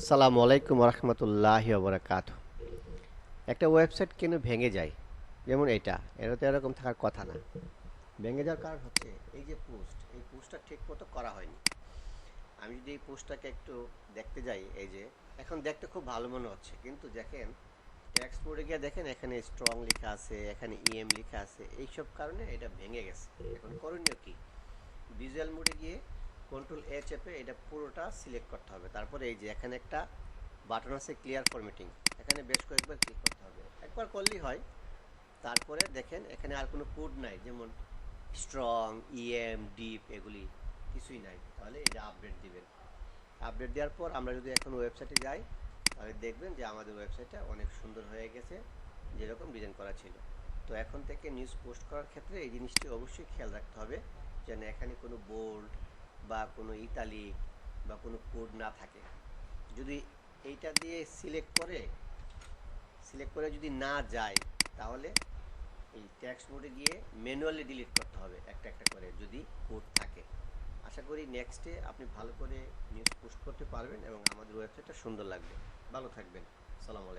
আসসালামু আলাইকুম রহমতুল্লাহ বরাকাত একটা ওয়েবসাইট কেন ভেঙে যায়, যেমন এটা। এটা তো এরকম থাকার কথা না। ভেঙে যাওয়ার কারণ হচ্ছে এই যে পোস্ট, এই পোস্টটা ঠিক মতো করা হয়নি। আমি যদি এই পোস্টটাকে একটু দেখতে যাই, এই যে, এখন দেখতে খুব ভালো মনে হচ্ছে। কিন্তু দেখেন ট্যাক্স মোডে গিয়ে দেখেন, এখানে স্ট্রং লেখা আছে, এখানে ইএম লেখা আছে। এইসব কারণে এটা ভেঙে গেছে। এখন করণীয় কি? ভিজুয়াল মোডে গিয়ে কন্ট্রোল এ চেপে এটা পুরোটা সিলেক্ট করতে হবে। তারপরে এই যে এখানে একটা বাটন আছে ক্লিয়ার ফরম্যাটিং এখানে বেশ কয়েকবার ক্লিক করতে হবে। একবার করলেই হয়। তারপরে দেখেন, এখানে আর কোনো কোড নাই। যেমন স্ট্রং ইএম ডিপ এগুলি কিছুই নাই। তাহলে এটা আপডেট দিবেন। আপডেট দেওয়ার পর আমরা যদি এখন ওয়েবসাইটে যাই, তাহলে দেখবেন যে আমাদের ওয়েবসাইটটা অনেক সুন্দর হয়ে গেছে, যেরকম ডিজাইন করা ছিল। তো এখন থেকে নিউজ পোস্ট করার ক্ষেত্রে এই জিনিসটি অবশ্যই খেয়াল রাখতে হবে। যেন এখানে কোনো বোল্ড বা কোনো ইতালি বা কোনো কোড না থাকে। যদি এইটা দিয়ে সিলেক্ট করে সিলেক্ট করে যদি না যায়, তাহলে এই ট্যাক্স মোডে গিয়ে ম্যানুয়ালি ডিলিট করতে হবে একটা একটা করে যদি কোড থাকে। আশা করি নেক্সটে আপনি ভালো করে নিউজ পোস্ট করতে পারবেন এবং আমাদের ওয়েবসাইটটা সুন্দর লাগবে। ভালো থাকবেন। সালাম আলাইকুম।